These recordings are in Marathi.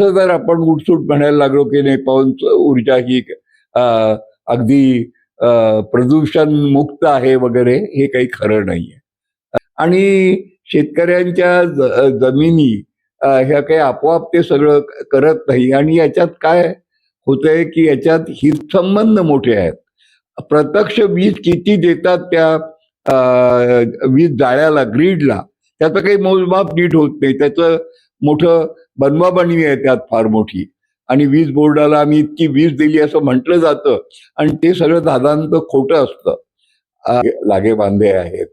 जर आपण उठसूट म्हणायला लागलो की नाही पवन ऊर्जा ही अगदी प्रदूषण मुक्त आहे वगैरे हे काही खरं नाहीये. आणि शेतकऱ्यांच्या जमिनी ह्या काही आपोआप ते सगळं करत नाही. आणि याच्यात काय होतंय की याच्यात हितसंबंध मोठे आहेत. प्रत्यक्ष वीज किती देतात त्या वीज जाळ्याला ग्रीडला त्याचं काही मोजमाप नीट होत नाही. त्याचं मोठं बनवाबनवी आहे त्यात फार मोठी. आणि वीज बोर्डाला आम्ही इतकी वीज दिली असं म्हटलं जातं आणि ते सगळं दादांत खोटं असतं. लागे बांधे आहेत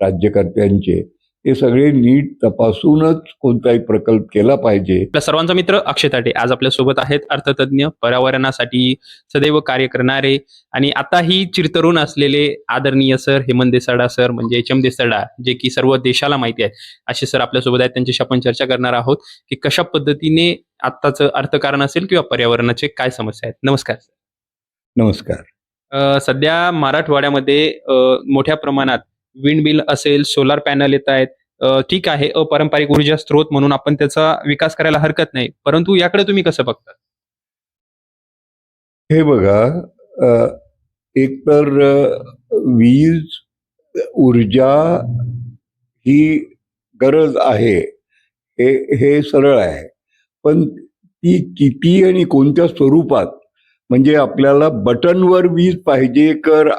राज्यकर्त्यांचे. ते सगळे नीट तपासूनच कोणताही प्रकल्प केला पाहिजे. आपल्या सर्वांचा मित्र अक्षय ताटे आज आपल्यासोबत आहेत अर्थतज्ञ पर्यावरणासाठी सदैव कार्य करणारे आणि आताही चिरतरुण असलेले आदरणीय सर हेमंत देसाडा सर म्हणजे एच एम देसाडा जे की सर्व देशाला माहिती आहे असे सर आपल्यासोबत आहेत त्यांच्याशी आपण चर्चा करणार आहोत की कशा पद्धतीने आत्ताचं अर्थकारण असेल किंवा पर्यावरणाचे काय समस्या आहेत. नमस्कार नमस्कार. सध्या मराठवाड्यामध्ये मोठ्या प्रमाणात विंड बिल असेल सोलार पॅनल येत आहेत ठीक आहे अपारंपरिक ऊर्जा स्त्रोत म्हणून आपण त्याचा विकास करायला हरकत नाही. परंतु याकडे तुम्ही कसं बघता? हे बघा एक तर वीज ऊर्जा ही गरज आहे. हे हे सरळ आहे. पण ती किती आणि कोणत्या स्वरूपात? म्हणजे आपल्याला बटनवर वीज पाहिजे कर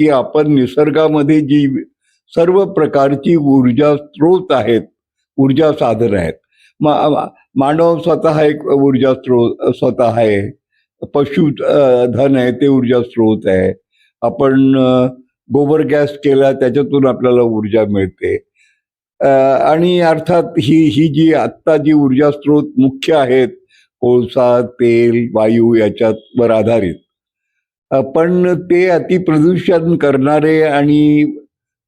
की आपण निसर्गामध्ये जी सर्व प्रकारची ऊर्जा स्रोत आहेत ऊर्जा साधन आहेत. मा- मानव स्वतः एक ऊर्जा स्रोत स्वतः आहे. पशु धन आहे ते ऊर्जा स्रोत आहे. आपण गोबर गॅस केला त्याच्यातून आपल्याला ऊर्जा मिळते. आणि अर्थात ही ही जी आत्ता जी ऊर्जा स्रोत मुख्य आहेत कोळसा तेल वायू याच्यावर आधारित. पण ते अतिप्रदूषण करणारे आणि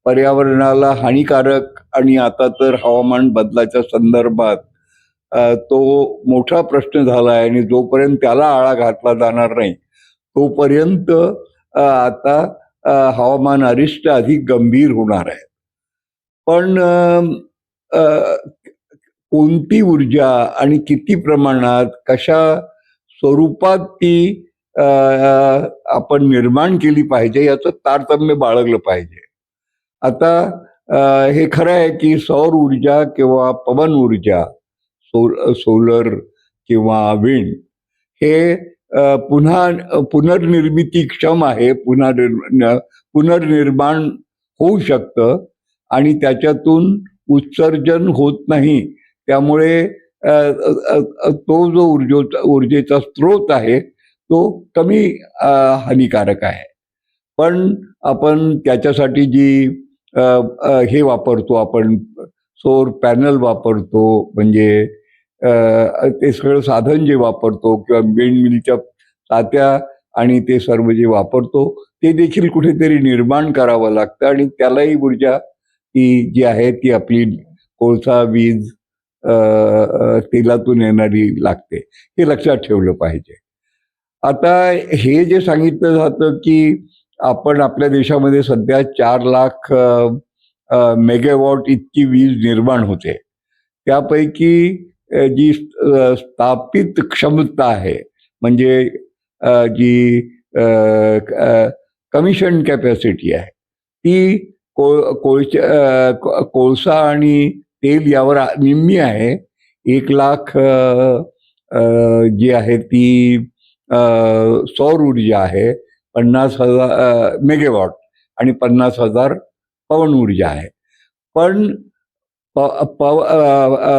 पर्यावरणाला हानिकारक आणि आता तर हवामान बदलाच्या संदर्भात तो मोठा प्रश्न झाला आहे आणि जोपर्यंत त्याला आळा घातला जाणार नाही तोपर्यंत आता हवामान अरिष्ट अधिक गंभीर होणार आहे. पण कोणती ऊर्जा आणि किती प्रमाणात कशा स्वरूपात ती आपण निर्माण केली पाहिजे याचं तारतम्य बाळगलं पाहिजे. आता हे खरं आहे की सौर ऊर्जा किंवा पवन ऊर्जा सो सोलर किंवा विंड हे पुन्हा पुनर्निर्मिती क्षम आहे पुन्हा पुनर्निर्माण होऊ शकतं आणि त्याच्यातून उत्सर्जन होत नाही. त्यामुळे तो जो ऊर्जो ऊर्जेचा स्रोत आहे तो कमी हानिकारक आहे. पण आपण त्याच्यासाठी जी हे वापरतो आपण सोर पॅनल वापरतो म्हणजे ते सगळं साधन जे वापरतो किंवा विंड मिलच्या तात्या आणि ते सर्व जे वापरतो ते देखील कुठेतरी निर्माण करावं लागतं आणि त्यालाही ऊर्जा ती जी आहे ती आपली कोळसा वीज तेलातून येणारी लागते. हे लक्षात ठेवलं पाहिजे. आता हे जे सांगितलं जातं की आपण आपल्या देशामध्ये सध्या चार लाख मेगावॉट इतकी वीज निर्माण होते. त्यापैकी जी स्थापित क्षमता आहे म्हणजे जी कमिशन कॅपॅसिटी आहे ती को कोळच्या कोळसा आणि तेल यावर निम्मी आहे. एक लाख जी आहे ती सौर ऊर्जा आहे पन्नास हजार मेगेवॉट आणि पन्नास हजार पवन ऊर्जा आहे. पण प- पव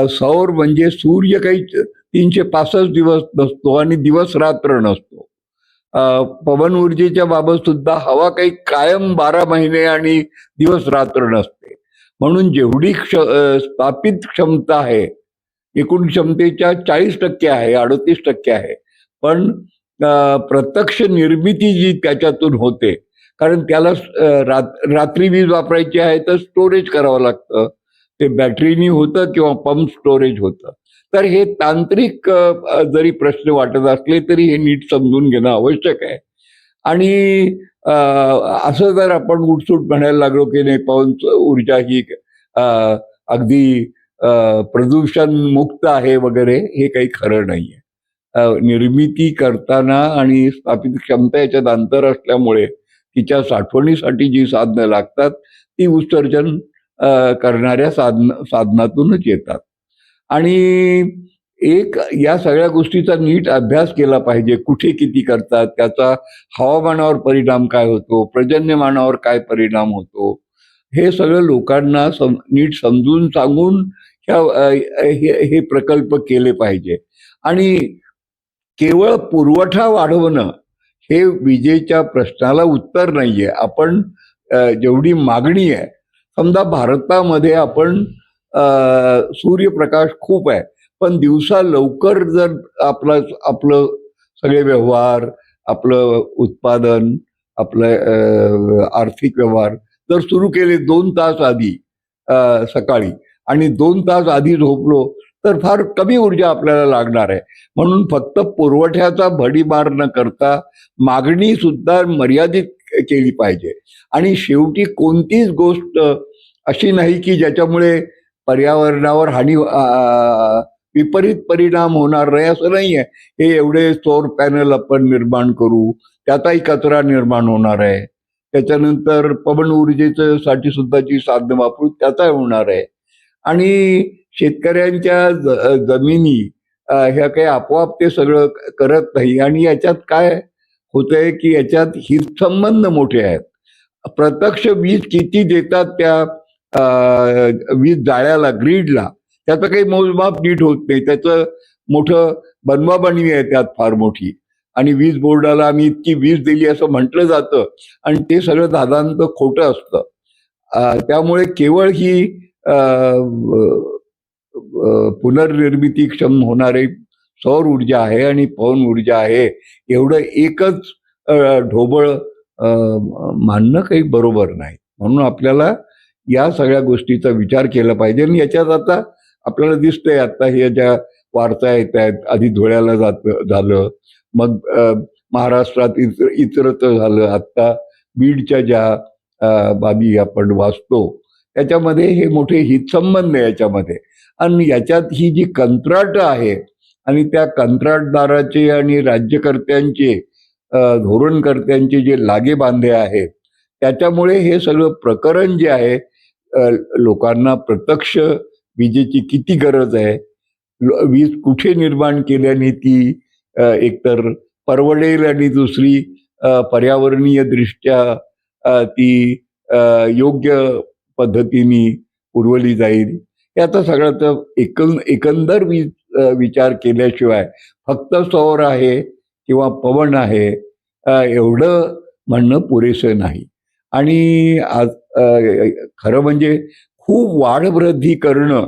सौर म्हणजे सूर्य काही तीनशे पासष्ट दिवस नसतो आणि दिवस रात्र नसतो. पवन ऊर्जेच्या बाबत सुद्धा हवा काही कायम बारा महिने आणि दिवस रात्र नसते. म्हणून जेवढी क्ष स्थापित क्षमता आहे एकूण क्षमतेच्या चाळीस टक्के आहे अडतीस टक्के आहे. पण प्रत्यक्ष निर्मिती जी त्याच्यातून होते कारण त्याला रात्र रात्री वीज वापरायची आहे तर स्टोरेज करावं लागतं. ते बॅटरीनी होतं किंवा पंप स्टोरेज होतं. तर हे तांत्रिक जरी प्रश्न वाटत असले तरी हे नीट समजून घेणं आवश्यक आहे. आणि असं जर आपण उठसूट म्हणायला लागलो की नाही पवन ऊर्जा ही अगदी प्रदूषण मुक्त आहे वगैरे हे काही खरं नाहीये. आहे निर्मिती करताना आणि स्थापित क्षमता याच्यात अंतर असल्यामुळे तिच्या साठवणीसाठी जी साधनं लागतात ती उत्सर्जन करणाऱ्या साधन साधनातूनच येतात. आणि एक या सगळ्या गोष्टीचा नीट अभ्यास केला पाहिजे कुठे किती करतात त्याचा हवामानावर परिणाम काय होतो पर्जन्यमानावर काय परिणाम होतो हे सगळं लोकांना सम नीट समजून सांगून ह्या हे हे प्रकल्प केले पाहिजे. आणि केवळ पुरवठा वाढवणं हे विजेच्या प्रश्नाला उत्तर नाहीये. आपण जेवढी मागणी आहे समजा भारतामध्ये आपण सूर्यप्रकाश खूप आहे पण दिवसा लवकर जर आपला आपलं सगळे व्यवहार आपलं उत्पादन आपलं आर्थिक व्यवहार जर सुरू केले दोन तास आधी सकाळी आणि दोन तास आधी झोपलो तर फार कमी ऊर्जा आपल्याला लागणार आहे. म्हणून फक्त पुरवठ्याचा भडीमार न करता मागणी सुद्धा मर्यादित केली पाहिजे. आणि शेवटी कोणतीच गोष्ट अशी नाही की ज्याच्यामुळे पर्यावरणावर हानी विपरीत परिणाम होणार नाही असं नाही आहे हे एवढे सौर पॅनल आपण निर्माण करू त्याचाही कचरा निर्माण होणार आहे. त्याच्यानंतर पवन ऊर्जेचं साठी सुद्धा जी साधनं वापरू त्याचा होणार आहे. आणि शेतकऱ्यांच्या जमिनी ह्या काही आपोआप ते सगळं करत नाही. आणि याच्यात काय होतंय की याच्यात हितसंबंध मोठे आहेत. प्रत्यक्ष वीज किती देतात त्या अ, वीज जाळ्याला ग्रीडला त्याचं काही मोजमाप नीट होत नाही. त्याचं मोठं बनवाबनवी आहे त्यात फार मोठी. आणि वीज बोर्डाला आम्ही इतकी वीज दिली असं म्हटलं जातं आणि ते सगळं दादांत खोटं असतं. त्यामुळे केवळ ही पुनर्निर्मितीक्षम होणारी सौर ऊर्जा आहे आणि पवन ऊर्जा आहे एवढं एकच ढोबळ मानणं काही बरोबर नाही. म्हणून आपल्याला या सगळ्या गोष्टीचा विचार केला पाहिजे आणि याच्यात आता आपल्याला दिसतंय आता हे ज्या वार्ता येत आहेत आधी धुळ्याला जात झालं मग महाराष्ट्रात इतर इतरत्र झालं आत्ता बीडच्या ज्या बाबी आपण वाचतो त्याच्यामध्ये हे मोठे हितसंबंध आहे याच्यामध्ये. आणि याच्यात ही जी कंत्राट आहे आणि त्या कंत्राटदाराचे आणि राज्यकर्त्यांचे धोरणकर्त्यांचे जे लागे बांधे आहेत त्याच्यामुळे हे सगळं प्रकरण जे आहे लोकांना प्रत्यक्ष विजेची किती गरज आहे? वीज कुठे निर्माण केल्याने ती एकतर परवडेल आणि दुसरी पर्यावरणीय दृष्ट्या ती योग्य पद्धतीने पुरवली जाईल? याचा सगळ्याचा एकं एकंदर वि विचार केल्याशिवाय फक्त सौर आहे किंवा पवन आहे एवढं म्हणणं पुरेसं नाही. आणि आज खरं म्हणजे खूप वाढवृद्धी करणं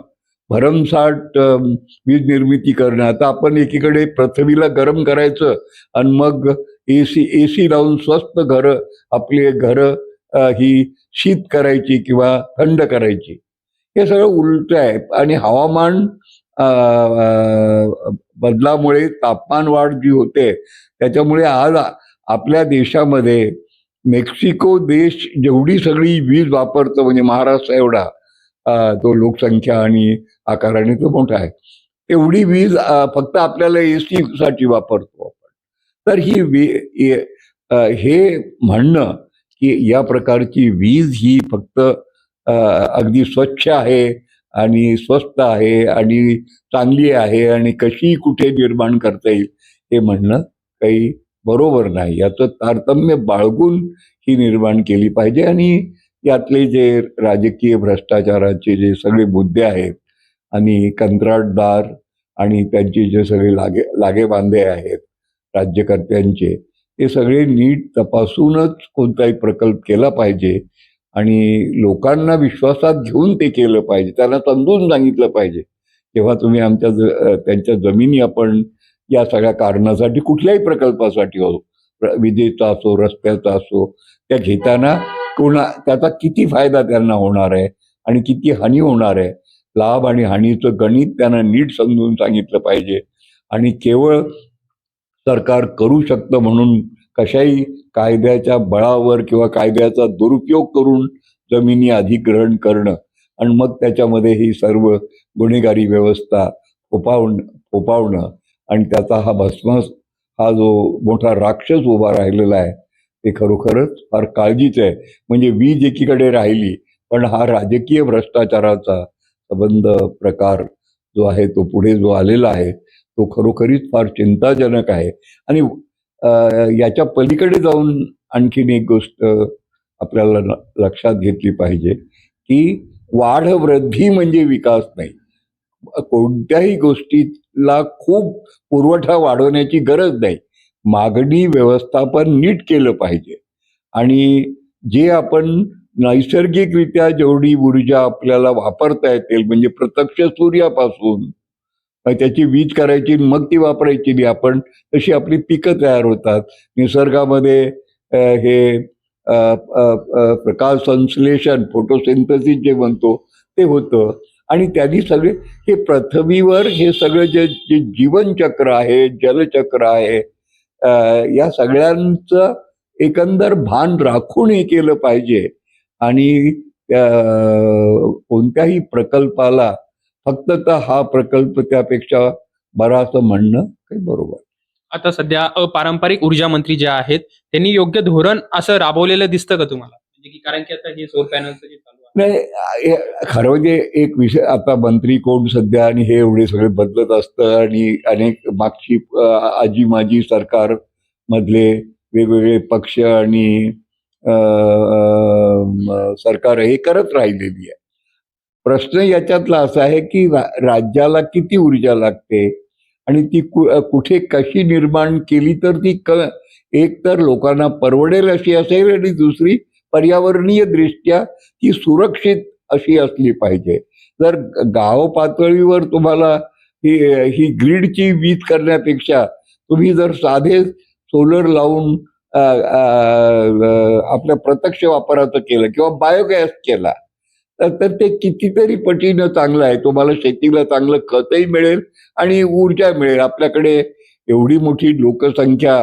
भरमसाठ वीज निर्मिती करणं आता आपण एकीकडे पृथ्वीला गरम करायचं आणि मग ए सी ए सी लावून स्वस्त घरं आपली घरं ही शीत करायची किंवा थंड करायची. हे सगळं उलट आहे. आणि हवामान बदलामुळे तापमान वाढ जी होते त्याच्यामुळे आज आपल्या देशामध्ये मेक्सिको देश जेवढी सगळी वीज वापरतो म्हणजे महाराष्ट्र एवढा तो लोकसंख्या आणि आकाराने तो मोठा आहे तेवढी वीज फक्त आपल्याला एसी साठी वापरतो आपण. तर ही वी हे म्हणणं की या प्रकारची वीज ही फक्त अगदी स्वच्छ आहे आणि स्वस्त आहे आणि चांगली आहे आणि कशी कुठे निर्माण करता येईल हे म्हणणं काही बरोबर नाही. याचं तारतम्य बाळगून ही निर्माण केली पाहिजे आणि यातले जे राजकीय भ्रष्टाचाराचे जे सगळे मुद्दे आहेत आणि कंत्राटदार आणि त्यांचे जे सगळे लागे लागेबांधे आहेत राज्यकर्त्यांचे ते सगळे नीट तपासूनच कोणताही प्रकल्प केला पाहिजे आणि लोकांना विश्वासात घेऊन ते केलं पाहिजे त्यांना समजून सांगितलं पाहिजे तेव्हा तुम्ही आमच्या ज त्यांच्या जमिनी आपण या सगळ्या कारणासाठी कुठल्याही प्रकल्पासाठी हो विजेचा असो रस्त्याचा असो त्या घेताना कोणा त्याचा किती फायदा त्यांना होणार आहे आणि किती हानी होणार आहे लाभ आणि हानीचं गणित त्यांना नीट समजून सांगितलं पाहिजे आणि केवळ सरकार करू शकतं म्हणून कशाही कायद्याच्या बळावर किंवा कायद्याचा दुरुपयोग करून जमिनी अधिग्रहण करणं आणि मग त्याच्यामध्ये ही सर्व गुन्हेगारी व्यवस्था फोपावण फोपावणं आणि त्याचा हा भस्म हा जो मोठा राक्षस उभा राहिलेला आहे ते खरोखरच फार काळजीचं आहे. म्हणजे वीज एकीकडे राहिली पण हा राजकीय भ्रष्टाचाराचा संबंध प्रकार जो आहे तो पुढे जो आलेला आहे तो खरोखरीच फार चिंताजनक आहे. आणि याच्या पलीकडे जाऊन आणखीन एक गोष्ट आपल्याला लक्षात घेतली पाहिजे की वाढ वृद्धी म्हणजे विकास नाही. कोणत्याही गोष्टीला खूप पुरवठा वाढवण्याची गरज नाही. मागणी व्यवस्थापन नीट केलं पाहिजे. आणि जे आपण नैसर्गिकरित्या जेवढी ऊर्जा आपल्याला वापरता येतील म्हणजे प्रत्यक्ष सूर्यापासून त्याची वीज करायची आणि मग ती वापरायची बी आपण तशी आपली पिकं तयार होतात. निसर्गामध्ये हे प्रकाश संश्लेषण फोटोसिंथसिस जे म्हणतो ते होतं. आणि त्यांनी सगळे हे पृथ्वीवर हे सगळं जे जे जीवनचक्र आहे जलचक्र आहे या सगळ्यांचं एकंदर भान राखून हे केलं पाहिजे. आणि कोणत्याही प्रकल्पाला फक्त तर हा प्रकल्प त्यापेक्षा बरा असं म्हणणं काही बरोबर. आता सध्या अपारंपरिक ऊर्जा मंत्री जे आहेत त्यांनी योग्य धोरण असं राबवलेलं दिसतं का तुम्हाला? म्हणजे की कारण की आता हे सोल पॅनलचं जे चालू आहे. नाही खरं म्हणजे एक विषय आता मंत्री कोण सध्या आणि हे एवढे सगळे बदलत असतं आणि अनेक मागची आजी माजी सरकार मधले वेगवेगळे पक्ष आणि सरकार हे करत राहिलेली आहे. प्रश्न याच्यातला असा आहे की रा- राज्याला किती ऊर्जा लागते? आणि ती कु- कुठे कशी निर्माण केली तर ती क एक तर लोकांना परवडेल अशी असेल आणि दुसरी पर्यावरणीय दृष्ट्या ती सुरक्षित अशी असली पाहिजे. जर गाव पातळीवर तुम्हाला ही ही ग्रीडची वीज करण्यापेक्षा तुम्ही जर साधे सोलर लावून आपल्या प्रत्यक्ष वापराचं केलं किंवा बायोगॅस केला तर ते कितीतरी पटीनं चांगलं आहे. तुम्हाला शेतीला चांगलं खतही मिळेल आणि ऊर्जा मिळेल. आपल्याकडे एवढी मोठी लोकसंख्या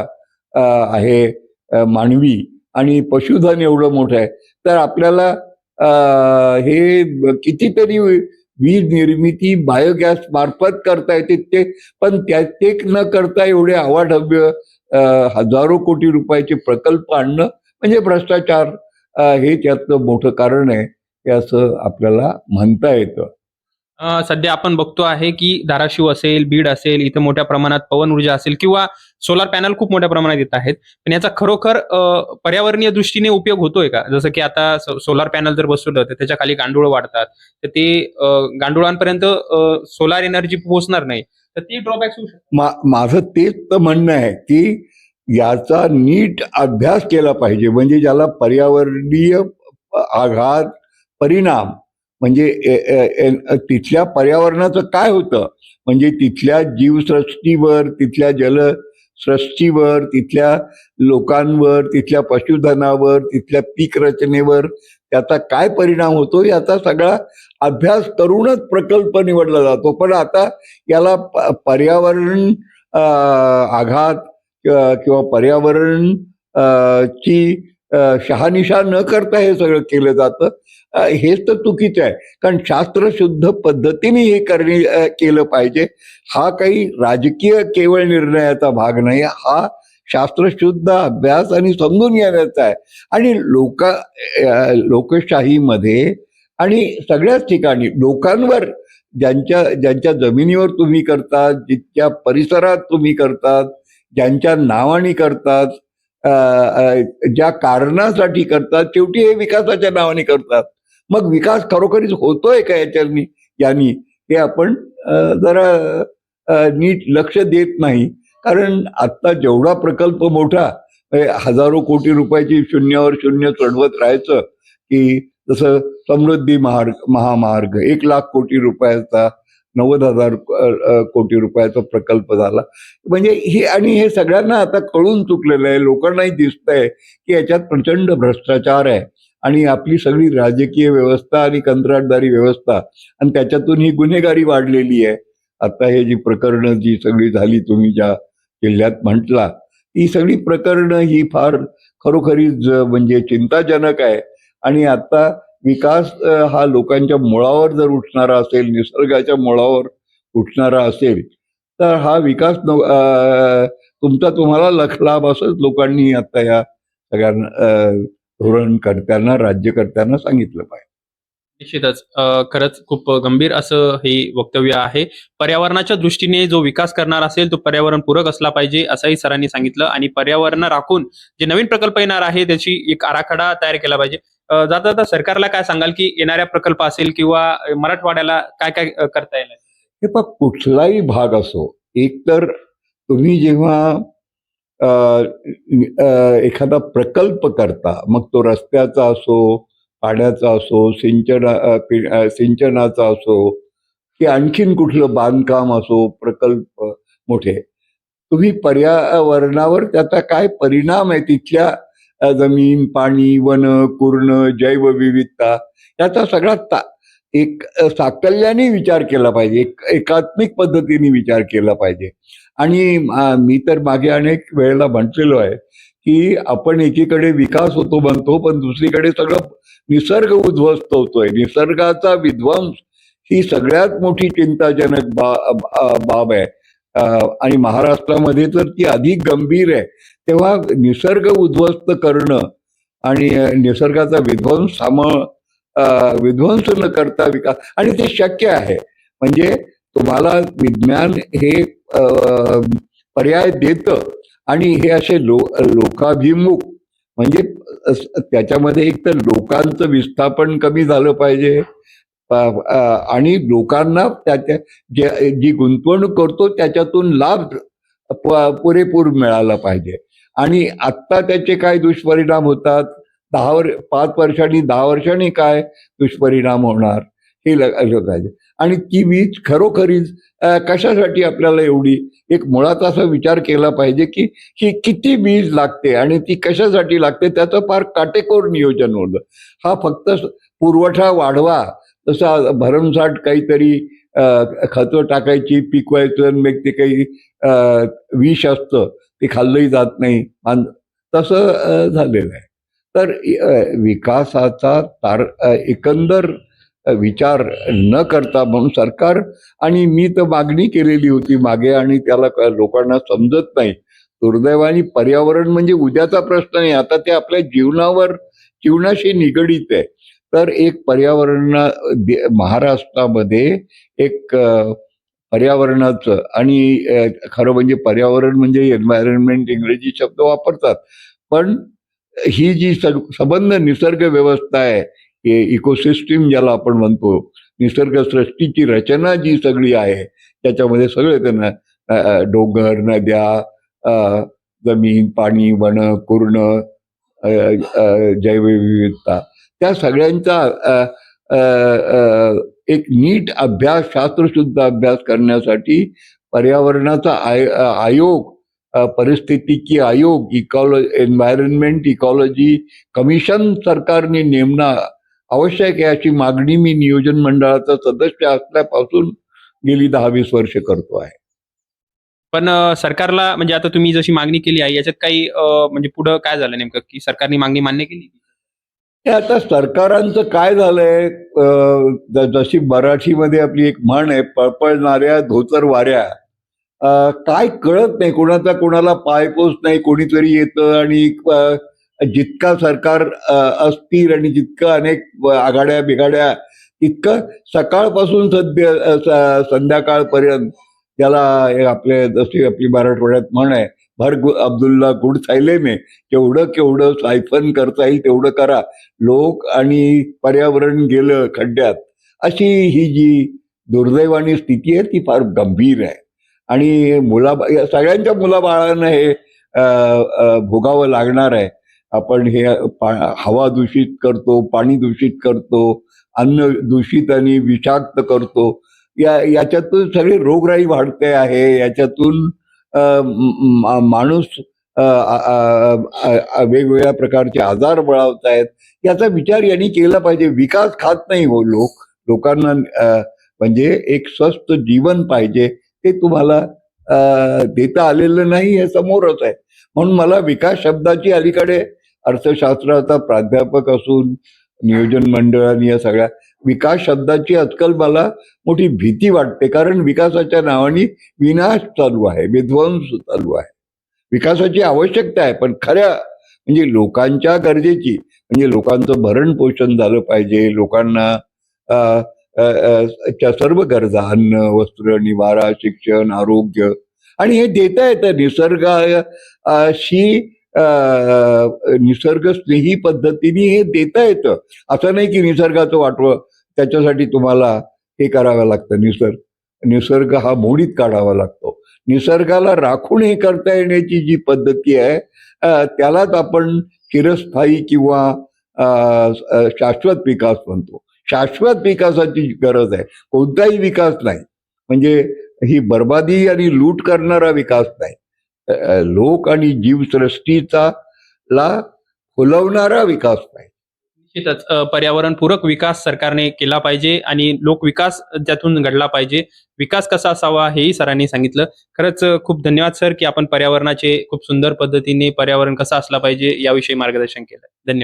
आहे मानवी आणि पशुधन एवढं मोठं आहे. तर आपल्याला हे कितीतरी वीज निर्मिती बायोगॅस मार्फत करता येते. ते पण त्या ते न करता एवढे आवाढव्य हजारो कोटी रुपयाचे प्रकल्प आणणं म्हणजे भ्रष्टाचार हे त्यातलं मोठं कारण आहे. हे असं आपल्याला म्हणता येतं. अं, सध्या आपण बघतो आहे की धाराशिव असेल बीड असेल इथं मोठ्या प्रमाणात पवन ऊर्जा असेल किंवा सोलार पॅनल खूप मोठ्या प्रमाणात येत आहेत. पण याचा खरोखर अं, पर्यावरणीय दृष्टीने उपयोग होतोय का? जसं की आता सोलार पॅनल जर बसवलं तर त्याच्याखाली गांडूळ वाढतात तर ते अं, गांडुळांपर्यंत सोलार एनर्जी पोहोचणार नाही तर ते ड्रॉबॅक्स होऊ शकतात. मा माझं तेच तर म्हणणं आहे की याचा नीट अभ्यास केला पाहिजे. म्हणजे ज्याला पर्यावरणीय आघात परिणाम. म्हणजे तिथल्या पर्यावरणाचं काय होतं? म्हणजे तिथल्या जीवसृष्टीवर तिथल्या जलसृष्टीवर तिथल्या लोकांवर तिथल्या पशुधनावर तिथल्या पीक रचनेवर त्याचा काय परिणाम होतो? याचा सगळा अभ्यास करूनच प्रकल्प निवडला जातो. पण आता याला पर्यावरण आघात किंवा पर्यावरण ची शहानिशा न करता हे सगळं केलं जातं. हेच तर चुकीचं आहे. कारण शास्त्रशुद्ध पद्धतीने हे करणे केलं पाहिजे. हा काही राजकीय केवळ निर्णयाचा भाग नाही. हा शास्त्रशुद्ध अभ्यास आणि समजून घेण्याचा आहे. आणि लोक लोकशाहीमध्ये आणि सगळ्याच ठिकाणी लोकांवर ज्यांच्या ज्यांच्या जमिनीवर तुम्ही करतात जितक्या परिसरात तुम्ही करतात ज्यांच्या नावाने करतात ज्या कारणासाठी करतात शेवटी हे विकासाच्या नावाने करतात. मग विकास खरोखरीच होतोय का याच्यानी? यांनी हे आपण जरा नीट लक्ष देत नाही. कारण आत्ता जेवढा प्रकल्प मोठा हजारो कोटी रुपयाची शून्यावर शून्य चढवत राहायचं की जसं समृद्धी महार्ग महामार्ग एक लाख कोटी रुपयाचा नव्वद हजार कोटी रुपयाचा प्रकल्प झाला. म्हणजे हे आणि हे सगळ्यांना आता कळून चुकलेलं आहे. लोकांनाही दिसतंय की याच्यात प्रचंड भ्रष्टाचार आहे. आणि आपली सगळी राजकीय व्यवस्था आणि कंत्राटदारी व्यवस्था आणि त्याच्यातून ही गुन्हेगारी वाढलेली आहे. आता हे जी प्रकरणं जी सगळी झाली तुम्ही ज्या जिल्ह्यात म्हटला ही सगळी प्रकरणं ही फार खरोखरीच म्हणजे चिंताजनक आहे. आणि आता विकास हा लोकांच्या मुळावर जर उठणारा असेल निसर्गाच्या मुळावर उठणारा असेल तर हा विकास अ, तुमचा तुम्हाला लख लाभ असंच लोकांनी आता या सगळ्यांना धोरणकर्त्यांना राज्यकर्त्यांना सांगितलं पाहिजे. निश्चितच. खरंच खूप गंभीर असं हे वक्तव्य आहे. पर्यावरणाच्या दृष्टीने जो विकास करणार असेल तो पर्यावरण पूरक असला पाहिजे असंही सरांनी सांगितलं. आणि पर्यावरण राखून जे नवीन प्रकल्प येणार आहे त्याची एक आराखडा तयार केला पाहिजे. जाता जाता सरकारला काय सांगाल की येणाऱ्या प्रकल्प असेल किंवा मराठवाड्याला काय काय करता येईल? हे पण कुठलाही भाग असो एकतर तुम्ही जेव्हा एखादा प्रकल्प करता मग तो रस्त्याचा असो पाण्याचा असो सिंचना सिंचनाचा असो की आणखीन कुठलं बांधकाम असो प्रकल्प मोठे तुम्ही पर्यावरणावर त्याचा काय परिणाम आहे तिथल्या जमीन पाणी वन कुर्ण जैवविविधता याचा सगळा ता एक साकल्याने विचार केला पाहिजे. एक एकात्मिक पद्धतीने विचार केला पाहिजे. आणि मी तर मागे अनेक वेळेला म्हटलेलो आहे की आपण एकीकडे विकास होतो म्हणतो पण दुसरीकडे सगळं निसर्ग उद्ध्वस्त होतोय. निसर्गाचा विध्वंस ही सगळ्यात मोठी चिंताजनक बा बाब आहे. आणि महाराष्ट्रामध्ये तर ती अधिक गंभीर आहे तेव्हा निसर्ग उद्ध्वस्त करणं आणि निसर्गाचा विध्वंस सामळ विध्वंस न करता विकास आणि ते शक्य आहे. म्हणजे तुम्हाला विज्ञान हे पर्याय देतं आणि हे असे लो लोकाभिमुख म्हणजे त्याच्यामध्ये एक तर लोकांचं विस्थापन कमी झालं पाहिजे आणि लोकांना त्याच्या जे जी गुंतवणूक करतो त्याच्यातून लाभ पुरेपूर मिळाला पाहिजे. आणि आत्ता त्याचे काय दुष्परिणाम होतात? दहा वर पाच वर्षांनी दहा वर्षांनी काय दुष्परिणाम होणार? हे लक्षात पाहिजे आणि ती वीज खरोखरीच कशासाठी आपल्याला एवढी एक मुळात असा विचार केला पाहिजे की ही किती वीज लागते आणि ती कशासाठी लागते? त्याचं फार काटेकोर नियोजन होतं. हा फक्त पुरवठा वाढवा तसा भरमसाठ काहीतरी खतं टाकायची पिकवायचं आणि मग ते काही विष असतं ते खाल्लंही जात नाही. तसं झालेलं आहे. तर विकासाचा तार एकंदर विचार न करता म्हणून सरकार आणि मी तर मागणी केलेली होती मागे आणि त्याला लोकांना समजत नाही. दुर्दैवाने पर्यावरण म्हणजे उद्याचा प्रश्न नाही आता ते आपल्या जीवनावर जीवनाशी निगडीत आहे. तर एक पर्यावरण महाराष्ट्रामध्ये एक पर्यावरणाचं आणि खरं म्हणजे पर्यावरण म्हणजे एन्व्हायरमेंट इंग्रजी शब्द वापरतात. पण ही जी सग- संबंध निसर्ग व्यवस्था आहे इकोसिस्टीम ज्याला आपण म्हणतो निसर्ग सृष्टीची रचना जी सगळी आहे त्याच्यामध्ये सगळे त्यांना डोंगर नद्या जमीन पाणी वन कुर्ण जैवविविधता. त्या सगळ्यांचा एक नीट अभ्यास शास्त्रशुद्ध अभ्यास करण्यासाठी पर्यावरणाचा आय आयोग परिस्थितीची आयोग इकॉलॉ एन्व्हायरमेंट इकॉलॉजी कमिशन सरकारने नेमणं आवश्यक आहे अशी मागणी मी नियोजन मंडळाचा सदस्य असल्यापासून गेली दहा वीस वर्ष करतो आहे. पण सरकारला म्हणजे आता तुम्ही जशी मागणी केली आहे याच्यात काही म्हणजे पुढं काय झालं नेमकं? की सरकारने मागणी मान्य केली? आता सरकारांचं काय झालंय? जशी मराठीमध्ये आपली एक म्हण आहे पळपळणाऱ्या धोतर वाऱ्या. काय कळत नाही कोणाचा कोणाला पायपोस नाही कोणीतरी येतं आणि जितका सरकार अस्थिर आणि जितकं अनेक आघाड्या बिघाड्या तितकं सकाळपासून सध्या संध्याकाळपर्यंत त्याला आपले जशी आपली मराठवाड्यात म्हण आहे भर अब्दुल्ला गुड सायलेमे केवढं केवढं सायफन करता येईल तेवढं करा. लोक आणि पर्यावरण गेलं खड्ड्यात. अशी ही जी दुर्दैवानी स्थिती आहे ती फार गंभीर आहे. आणि मुला या सगळ्यांच्या मुलाबाळांना हे भोगावं लागणार आहे. आपण हे हवा दूषित करतो पाणी दूषित करतो अन्न दूषित आणि विषाक्त करतो. या याच्यातून सगळी रोगराई वाढते आहे. याच्यातून माणूस वेगवेगळ्या प्रकारचे आजार बळावत आहेत. याचा विचार यांनी केला पाहिजे. विकास खात नाही हो लोक. लोकांना म्हणजे एक स्वस्त जीवन पाहिजे. ते तुम्हाला देता आलेलं नाही हे समोरच आहे. म्हणून मला विकास शब्दाची अलीकडे अर्थशास्त्राचा प्राध्यापक असून नियोजन मंडळाने या सगळ्या विकास शब्दाची आजकाल मला मोठी भीती वाटते. कारण विकासाच्या नावाने विनाश चालू आहे विध्वंस चालू आहे. विकासाची आवश्यकता आहे पण खऱ्या म्हणजे लोकांच्या गरजेची म्हणजे लोकांचं भरण पोषण झालं पाहिजे लोकांना च्या सर्व गरजा अन्न वस्त्र निवारा शिक्षण आरोग्य आणि हे देता येतं निसर्गाशी निसर्ग स्नेही पद्धतीने हे देता येतं. असं नाही की निसर्गाचं वाटवं त्याच्यासाठी तुम्हाला हे करावं लागतं निसर्ग. निसर्ग हा मोडीत काढावा लागतो. निसर्गाला राखून हे करता येण्याची जी पद्धती आहे त्यालाच आपण चिरस्थायी किंवा अ, शाश्वत विकास म्हणतो. शाश्वत विकासाची गरज आहे. कोणताही विकास नाही. म्हणजे ही बर्बादी आणि लूट करणारा विकास नाही. लोक आणि जीवसृष्टीचा ला फुलवणारा विकास नाही. निश्चितच पर्यावरणपूरक विकास सरकारने केला पाहिजे आणि लोक विकास त्यातून घडला पाहिजे विकास कसा असावा हेही सरांनी सांगितलं. खरंच खूप धन्यवाद सर की आपण पर्यावरणाचे खूप सुंदर पद्धतीने पर्यावरण कसं असला पाहिजे याविषयी मार्गदर्शन केलं. धन्यवाद.